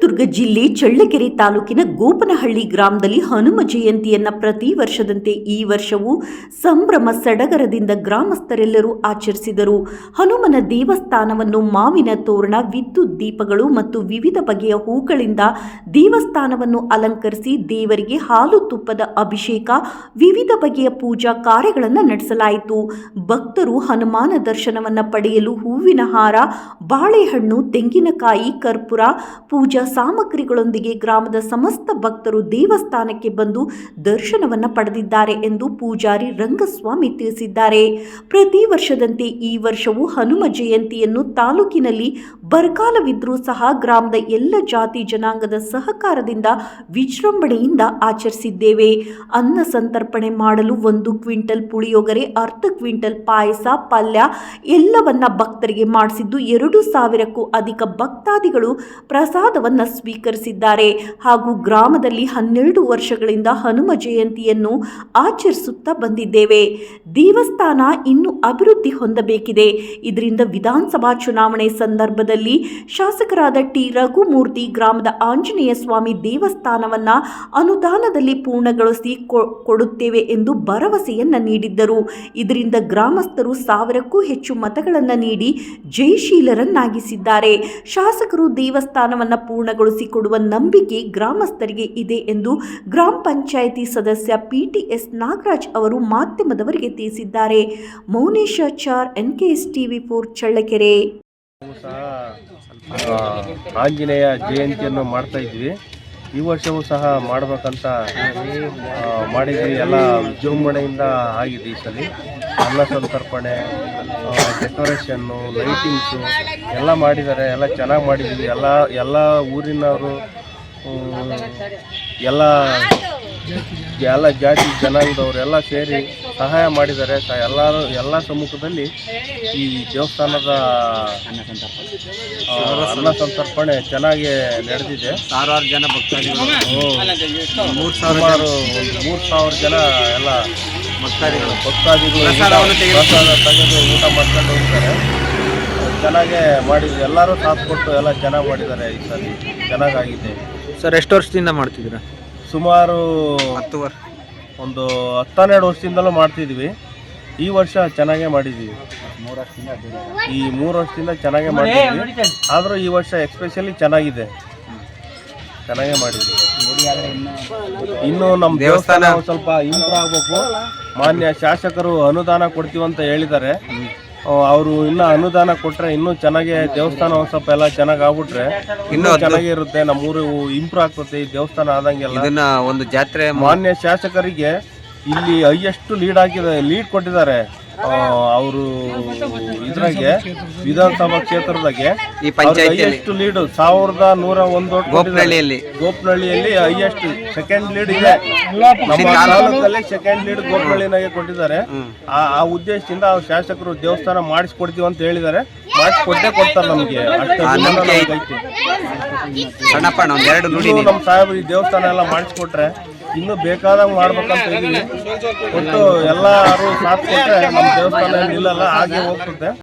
ಚಿತ್ರದುರ್ಗ ಜಿಲ್ಲೆ ಚಳ್ಳಕೆರೆ ತಾಲೂಕಿನ ಗೋಪನಹಳ್ಳಿ ಗ್ರಾಮದಲ್ಲಿ ಹನುಮ ಜಯಂತಿಯನ್ನ ಪ್ರತಿ ವರ್ಷದಂತೆ ಈ ವರ್ಷವೂ ಸಂಭ್ರಮ ಸಡಗರದಿಂದ ಗ್ರಾಮಸ್ಥರೆಲ್ಲರೂ ಆಚರಿಸಿದರು. ಹನುಮನ ದೇವಸ್ಥಾನವನ್ನು ಮಾವಿನ ತೋರಣ, ವಿದ್ಯುತ್ ದೀಪಗಳು ಮತ್ತು ವಿವಿಧ ಬಗೆಯ ಹೂಗಳಿಂದ ದೇವಸ್ಥಾನವನ್ನು ಅಲಂಕರಿಸಿ ದೇವರಿಗೆ ಹಾಲು ತುಪ್ಪದ ಅಭಿಷೇಕ, ವಿವಿಧ ಬಗೆಯ ಪೂಜಾ ಕಾರ್ಯಗಳನ್ನು ನಡೆಸಲಾಯಿತು. ಭಕ್ತರು ಹನುಮಾನ ದರ್ಶನವನ್ನು ಪಡೆಯಲು ಹೂವಿನ ಹಾರ ಬಾಳೆಹಣ್ಣು, ತೆಂಗಿನಕಾಯಿ, ಕರ್ಪೂರ, ಪೂಜಾ ಸಾಮಗ್ರಿಗಳೊಂದಿಗೆ ಗ್ರಾಮದ ಸಮಸ್ತ ಭಕ್ತರು ದೇವಸ್ಥಾನಕ್ಕೆ ಬಂದು ದರ್ಶನವನ್ನು ಪಡೆದಿದ್ದಾರೆ ಎಂದು ಪೂಜಾರಿ ರಂಗಸ್ವಾಮಿ ತಿಳಿಸಿದ್ದಾರೆ. ಪ್ರತಿ ವರ್ಷದಂತೆ ಈ ವರ್ಷವೂ ಹನುಮ ಜಯಂತಿಯನ್ನು ತಾಲೂಕಿನಲ್ಲಿ ಬರಗಾಲವಿದ್ದರೂ ಸಹ ಗ್ರಾಮದ ಎಲ್ಲ ಜಾತಿ ಜನಾಂಗದ ಸಹಕಾರದಿಂದ ವಿಜೃಂಭಣೆಯಿಂದ ಆಚರಿಸಿದ್ದೇವೆ. ಅನ್ನ ಸಂತರ್ಪಣೆ ಮಾಡಲು ಒಂದು ಕ್ವಿಂಟಲ್ ಪುಳಿಯೋಗರೆ, ಅರ್ಧ ಕ್ವಿಂಟಲ್ ಪಾಯಸ, ಪಲ್ಯ ಎಲ್ಲವನ್ನ ಭಕ್ತರಿಗೆ ಮಾಡಿಸಿದ್ದು ಎರಡು ಸಾವಿರಕ್ಕೂ ಅಧಿಕ ಭಕ್ತಾದಿಗಳು ಪ್ರಸಾದವನ್ನು ಸ್ವೀಕರಿಸಿದ್ದಾರೆ. ಹಾಗೂ ಗ್ರಾಮದಲ್ಲಿ ಹನ್ನೆರಡು ವರ್ಷಗಳಿಂದ ಹನುಮ ಜಯಂತಿಯನ್ನು ಆಚರಿಸುತ್ತಾ ಬಂದಿದ್ದೇವೆ. ದೇವಸ್ಥಾನ ಇನ್ನೂ ಅಭಿವೃದ್ಧಿ ಹೊಂದಬೇಕಿದೆ. ಇದರಿಂದ ವಿಧಾನಸಭಾ ಚುನಾವಣೆ ಸಂದರ್ಭದಲ್ಲಿ ಶಾಸಕರಾದ ಟಿ. ರಘುಮೂರ್ತಿ ಗ್ರಾಮದ ಆಂಜನೇಯ ಸ್ವಾಮಿ ದೇವಸ್ಥಾನವನ್ನ ಅನುದಾನದಲ್ಲಿ ಪೂರ್ಣಗೊಳಿಸಿ ಕೊಡುತ್ತೇವೆ ಎಂದು ಭರವಸೆಯನ್ನ ನೀಡಿದ್ದರು. ಇದರಿಂದ ಗ್ರಾಮಸ್ಥರು ಸಾವಿರಕ್ಕೂ ಹೆಚ್ಚು ಮತಗಳನ್ನು ನೀಡಿ ಜಯಶೀಲರನ್ನಾಗಿಸಿದ್ದಾರೆ ಶಾಸಕರು ದೇವಸ್ಥಾನವನ್ನು ಪೂರ್ಣಗೊಳಿಸಿ ಕೊಡುವ ನಂಬಿಕೆ ಗ್ರಾಮಸ್ಥರಿಗೆ ಇದೆ ಎಂದು ಗ್ರಾಮ ಪಂಚಾಯಿತಿ ಸದಸ್ಯ ಪಿಟಿಎಸ್ ನಾಗರಾಜ್ ಅವರು ಮಾಧ್ಯಮದವರಿಗೆ ತಿಳಿಸಿದ್ದಾರೆ. Mouneshachar, NKS TV four Challakere. Anjaneya ಜಯಂತಿಯನ್ನು ಮಾಡ್ತಾ ಇದ್ವಿ. ಈ ವರ್ಷವೂ ಸಹ ಮಾಡಬೇಕಂತ ಮಾಡಿದ್ವಿ ಎಲ್ಲ ವಿಜೃಂಭಣೆಯಿಂದ ಆಗಿದೆ ಈ ಸಲ. ಅನ್ನ ಸಂತರ್ಪಣೆ ಡೆಕೋರೇಷನ್ನು, ಲೈಟಿಂಗ್ಸು ಎಲ್ಲ ಮಾಡಿದ್ದಾರೆ. ಎಲ್ಲ ಚೆನ್ನಾಗಿ ಮಾಡಿದ್ದೀವಿ. ಎಲ್ಲ ಎಲ್ಲ ಊರಿನವರು ಎಲ್ಲ ಎಲ್ಲ ಜಾತಿ ಜನಾಂಗದವರೆಲ್ಲ ಸೇರಿ ಸಹಾಯ ಮಾಡಿದ್ದಾರೆ. ಎಲ್ಲರೂ ಎಲ್ಲ ಸಮ್ಮುಖದಲ್ಲಿ ಈ ದೇವಸ್ಥಾನದ ಅನ್ನ ಸಂತರ್ಪಣೆ ಚೆನ್ನಾಗಿ ನಡೆದಿದೆ. ಸಾವಿರಾರು ಜನ ಭಕ್ತಾದಿಗಳು. ಮೂರು ಒಂದು ಮೂರು ಸಾವಿರ ಜನ ಎಲ್ಲ ಭಕ್ತಾದಿಗಳು. ಭಕ್ತಾದಿಗಳು ಪ್ರಸಾದ ತೆಗೆದು ಊಟ ಮಾಡ್ಕೊಂಡು ಹೋಗ್ತಾರೆ. ಚೆನ್ನಾಗೇ ಮಾಡಿದ್ವಿ ಎಲ್ಲರೂ ಸಾಥ್ ಕೊಟ್ಟು ಎಲ್ಲ ಚೆನ್ನಾಗಿ ಮಾಡಿದ್ದಾರೆ ಈ ಸಲ. ಚೆನ್ನಾಗಾಗಿದೆ. ಸರ್ ಎಷ್ಟು ವರ್ಷದಿಂದ ಮಾಡ್ತಿದ್ದೀರಾ? ಸುಮಾರು ಹತ್ತು ವರ್ಷ ಒಂದು ಹತ್ತನ್ನೆರಡು ವರ್ಷದಿಂದಲೂ ಮಾಡ್ತಿದ್ವಿ. ಈ ವರ್ಷ ಚೆನ್ನಾಗೇ ಮಾಡಿದ್ದೀವಿ. ಈ ಮೂರು ವರ್ಷದಿಂದ ಚೆನ್ನಾಗೇ ಮಾಡಿದ್ವಿ ಆದರೂ ಈ ವರ್ಷ ಎಕ್ಸ್ಪೆಷಲಿ ಚೆನ್ನಾಗಿದೆ. ಚೆನ್ನಾಗೇ ಮಾಡಿದ್ವಿ ಇನ್ನು ನಮ್ಮ ದೇವಸ್ಥಾನ ಸ್ವಲ್ಪ ಇಂಪ್ರೂವ್ ಆಗಬೇಕು. ಮಾನ್ಯ ಶಾಸಕರು ಅನುದಾನ ಕೊಡ್ತೀವಂತ ಅಂತ ಹೇಳಿದ್ದಾರೆ. ಅವರು ಇನ್ನ ಅನುದಾನ ಕೊಟ್ರೆ ಇನ್ನೂ ಚೆನ್ನಾಗಿ ದೇವಸ್ಥಾನ ಒಂದ್ ಸ್ವಲ್ಪ ಎಲ್ಲ ಚೆನ್ನಾಗಿ ಆಗ್ಬಿಟ್ರೆ ಇನ್ನೂ ಚೆನ್ನಾಗಿರುತ್ತೆ ನಮ್ಮ ನಮ್ಮೂರು ಇಂಪ್ರೂವ್ ಆಗ್ತದೆ ಈ ದೇವಸ್ಥಾನ ಆದಂಗೆಲ್ಲ. ಇದನ್ನ ಒಂದು ಜಾತ್ರೆ ಮಾನ್ಯ ಶಾಸಕರಿಗೆ ಇಲ್ಲಿ ಹೈಯೆಸ್ಟ್ ಲೀಡ್ ಹಾಕಿದ್ದಾರೆ ಲೀಡ್ ಕೊಟ್ಟಿದ್ದಾರೆ. ಅವರು ಇದ್ರಾಗೆ ವಿಧಾನಸಭಾ ಕ್ಷೇತ್ರದಾಗೆ ಈ ಪಂಚಾಯತ್ ಹೈಯೆಸ್ಟ್ ಲೀಡ್ ಸಾವಿರದ ನೂರ ಒಂದು. ಗೋಪನಹಳ್ಳಿಯಲ್ಲಿ ಗೋಪನಹಳ್ಳಿಯಲ್ಲಿ ಹೈಯೆಸ್ಟ್ ಸೆಕೆಂಡ್ ಲೀಡ್ ಇದೆ. ನಮ್ಮ ತಾಲೂಕಲ್ಲಿ ಸೆಕೆಂಡ್ ಲೀಡ್ ಗೋಪನಹಳ್ಳಿನಾಗೆ ಕೊಟ್ಟಿದ್ದಾರೆ. ಆ ಆ ಉದ್ದೇಶದಿಂದ ಆ ಶಾಸಕರು ದೇವಸ್ಥಾನ ಮಾಡಿಸ್ಕೊಡ್ತೀವಿ ಅಂತ ಹೇಳಿದ್ದಾರೆ. ಮಾಡಿಸ್ಕೊಟ್ಟೆ ಕೊಡ್ತಾರೆ ನಮಗೆ. ಅಷ್ಟು. ಸಣ್ಣಪ್ಪ ಎರಡು ನುಡಿ ನಮ್ಮ ಸಾಹೇಬರು ಈ ದೇವಸ್ಥಾನ ಎಲ್ಲ ಮಾಡಿಸ್ಕೊಟ್ರೆ ಇನ್ನೂ ಬೇಕಾದಂಗೆ ಮಾಡ್ಬೇಕಂತ ಇದ್ದೀವಿ. ಒಟ್ಟು ಎಲ್ಲರೂ ಸಾಥ್ ನಮ್ಮ ದೇವಸ್ಥಾನ ಇಲ್ಲಲ್ಲ ಹಾಗೆ ಹೋಗ್ತದೆ.